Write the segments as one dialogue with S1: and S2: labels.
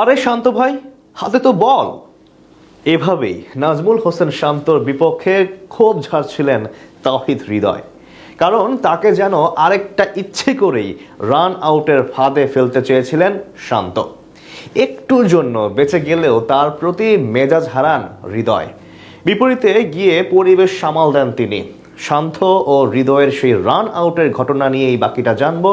S1: আরে শান্ত ভাই, হাতে তো বল। এভাবেই নাজমুল হোসেন শান্তর বিপক্ষে ক্ষোভ ঝাড়ছিলেন তাহিদ হৃদয়। কারণ তাকে যেন আরেকটা ইচ্ছে করেই রান আউটের ফাঁদে ফেলতে চেয়েছিলেন শান্ত। একটুর জন্য বেঁচে গেলেও তার প্রতি মেজাজ হারান হৃদয়। বিপরীতে গিয়ে পরিবেশ সামাল দেন তিনি। শান্ত ও হৃদয়ের সেই রান আউটের ঘটনা নিয়েই বাকিটা জানব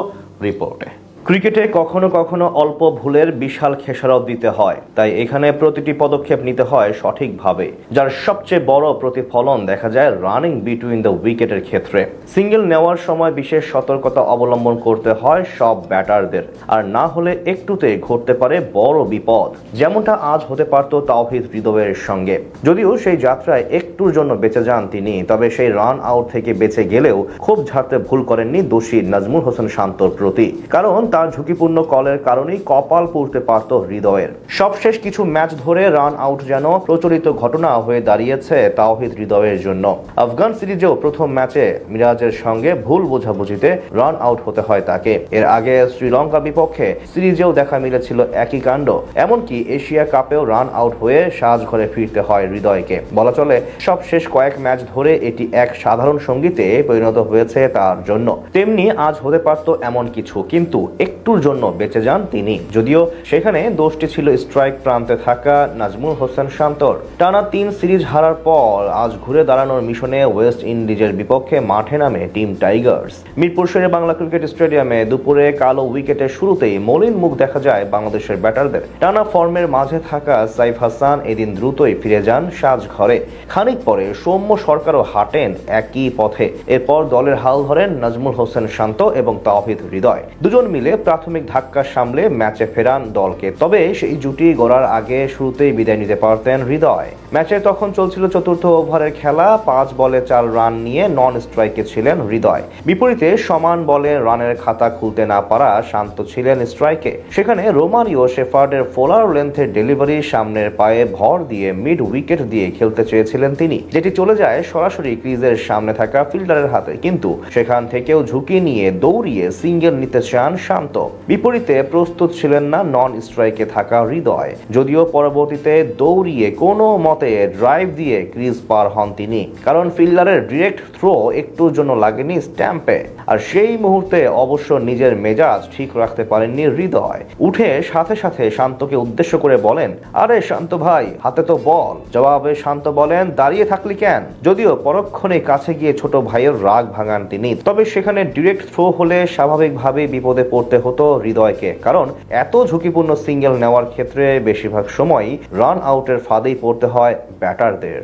S1: রিপোর্টে। ক্রিকেটে কখনো কখনো অল্প ভুলের বিশাল খেসারত দিতে হয়, তাই এখানে প্রতিটি পদক্ষেপ নিতে হয় সঠিকভাবে, যার সবচেয়ে বড় প্রতিফলন দেখা যায় রানিং বিটুইন দ্য উইকেটের ক্ষেত্রে। সিঙ্গেল নেওয়ার সময় বিশেষ সতর্কতা অবলম্বন করতে হয় সব ব্যাটারদের, আর না হলে একটুতে ঘটতে পারে বড় বিপদ, যেমনটা আজ হতে পারত তাওহিদ হৃদয়ের সঙ্গে। যদিও সেই যাত্রায় একটুর জন্য বেঁচে যান তিনি, তবে সেই রান আউট থেকে বেঁচে গেলেও খুব ঝাড়তে ভুল করেননি দোষী নাজমুল হোসেন শান্তর প্রতি। কারণ তার ঝুঁকিপূর্ণ কলের কারণেই কপাল পুড়তে পারত হৃদয়ের। সবশেষ কিছু ম্যাচ ধরে রান আউট যেন প্রচলিত ঘটনা হয়ে দাঁড়িয়েছে তাওহিদ হৃদয়ের জন্য। আফগান সিরিজেও প্রথম ম্যাচে মিরাজের সঙ্গে ভুল বোঝাবুঝিতে রান আউট হতে হয় তাকে। এর আগে শ্রীলঙ্কা বিপক্ষে সিরিজেও দেখা মিলেছিল একই কাণ্ড। এমনকি এশিয়া কাপেও রান আউট হয়ে সাজঘরে ফিরতে হয় হৃদয়কে। বলা চলে সব শেষ কয়েক ম্যাচ ধরে এটি এক সাধারণ সঙ্গীতে পরিণত হয়েছে তার জন্য। তেমনি আজ হতে পারত এমন কিছু, কিন্তু একটুর জন্য বেঁচে যান তিনি। যদিও সেখানে দোষটি ছিল স্ট্রাইক প্রান্তে থাকা নাজমুল হোসেন শান্তর। টানা তিন সিরিজ হারার পর আজ ঘুরে দাঁড়ানোর মিশনে ওয়েস্ট ইন্ডিজের বিপক্ষে মাঠে নামে team tigers. Mirpur Shere Bangla cricket স্টেডিয়ামে দুপুরে কালো উইকেটের শুরুতেই মলিন মুখ দেখা যায় বাংলাদেশের ব্যাটারদের। টানা ফর্মের মাঝে থাকা সাইফ হাসান এদিন দ্রুতই ফিরে যান সাজ ঘরে। খানিক পরে সৌম্য সরকারও হাঁটেন একই পথে। এরপর দলের হাল ধরেন নাজমুল হোসেন শান্ত এবং তাওহিদ হৃদয়। দুজন মিলে প্রাথমিক ধাক্কা সামলে ম্যাচে ফেরান দলকে। তবে সেই জুটি গড়ার আগে শুরুতেই বিদায় নিতে পারতেন হৃদয়। ম্যাচে তখন চলছিল চতুর্থ ওভারের খেলা, পাঁচ বলে চার রান নিয়ে নন স্ট্রাইকে ছিলেন হৃদয়। বিপরীতে সমান বলে রানের খাতা খুলতে না পারা শান্ত ছিলেন স্ট্রাইকে সেখানে রোমারিও শেফার্ডের ফোলার লেন্থের ডেলিভারি সামনের পায়ে ভর দিয়ে মিড উইকেট দিয়ে খেলতে চেয়েছিলেন তিনি, যেটি চলে যায় সরাসরি ক্রিজের সামনে থাকা ফিল্ডারের হাতে। কিন্তু সেখান থেকেও ঝুঁকি নিয়ে দৌড়িয়ে সিঙ্গেল নিতে চান শান্ত বিপরীতে প্রস্তুত ছিলেন না নন স্ট্রাইকে থাকা হৃদয়। যদিও পরবর্তীতে দৌড়িয়ে কোনো মতে ড্রাইভ দিয়ে ক্রিজ পার হন তিনি। কারণ ফিল্ডারের ডিরেক্ট থ্রো একটুর জন্য লাগেনি স্ট্যাম্পে। আর সেই মুহূর্তে অবশ্য নিজের মেজাজ ঠিক রাখতে পারেননি হৃদয়। উঠে সাথে সাথে শান্তকে উদ্দেশ্য করে বলেন, আরে শান্ত ভাই, হাতে তো বল। জবাবে শান্ত বলেন, দাঁড়িয়ে থাকলি কেন? যদিও পরক্ষণে কাছে গিয়ে ছোট ভাইয়ের রাগ ভাঙান তিনি। তবে সেখানে ডিরেক্ট থ্রো হলে স্বাভাবিকভাবেই বিপদে পড়তে হতো হৃদয়কে। কারণ এত ঝুঁকিপূর্ণ সিঙ্গেল নেওয়ার ক্ষেত্রে বেশিরভাগ সময়ই রান আউটের ফাঁদেই পড়তে হয় ব্যাটারদের।